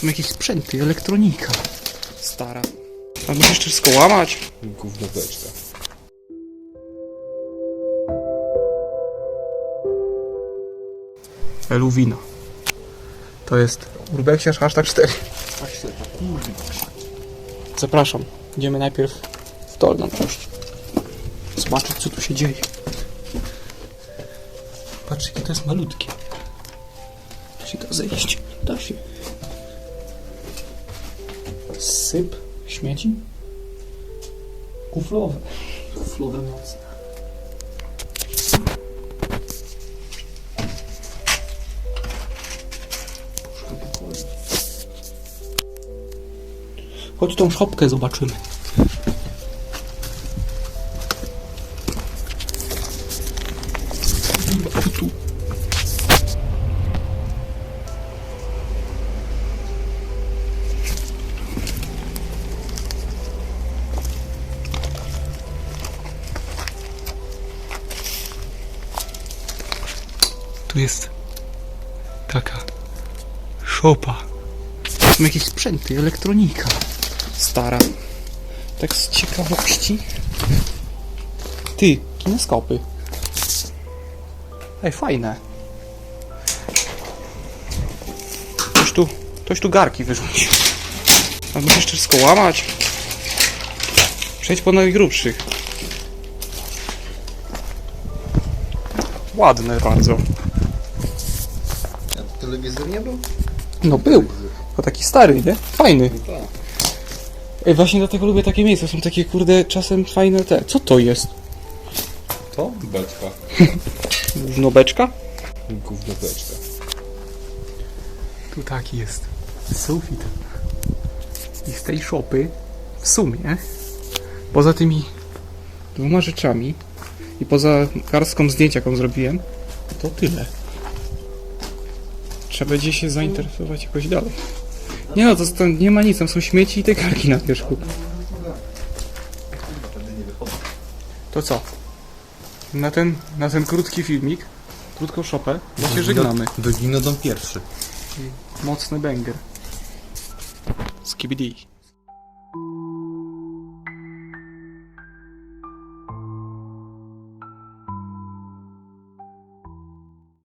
Są jakieś sprzęty, elektronika. Stara. A musisz wszystko łamać? Gówno beczka. Eluwina. To jest Urbexiarz hashtag 4. Zapraszam. Idziemy najpierw w dolną część. Zobaczyć co tu się dzieje. Patrz jakie to jest malutkie. Da się to zejść. Da się. Syp śmieci. Kuflowe. Kuflowe mocne. Chodź tą szopkę zobaczymy. Tu jest taka szopa. Są jakieś sprzęty, elektronika. Stara. Tak z ciekawości. Ty, kineskopy. Ej, fajne. Ktoś tu, ktoś tu garki wyrzucił. A musisz wszystko łamać. Przejdź po najgrubszych. Ładne bardzo. Telewizor nie był? No był. To taki stary, nie? Fajny. No tak. Ej, właśnie dlatego lubię takie miejsca. Są takie, kurde, czasem fajne te. Co to jest? To? Beczka. Gównobeczka? Gówno beczka. Tu taki jest sufit. I z tej szopy w sumie, poza tymi dwoma rzeczami i poza garstką zdjęć, jaką zrobiłem, to tyle. Trzeba będzie się zainteresować jakoś dalej. Nie no, to, to nie ma nic, tam są śmieci i te karki na wierzchu. To co? Na ten, na ten krótki filmik, krótką szopę, to się żegnamy. Do Ginodon pierwszy. Mocny banger. Skibidi.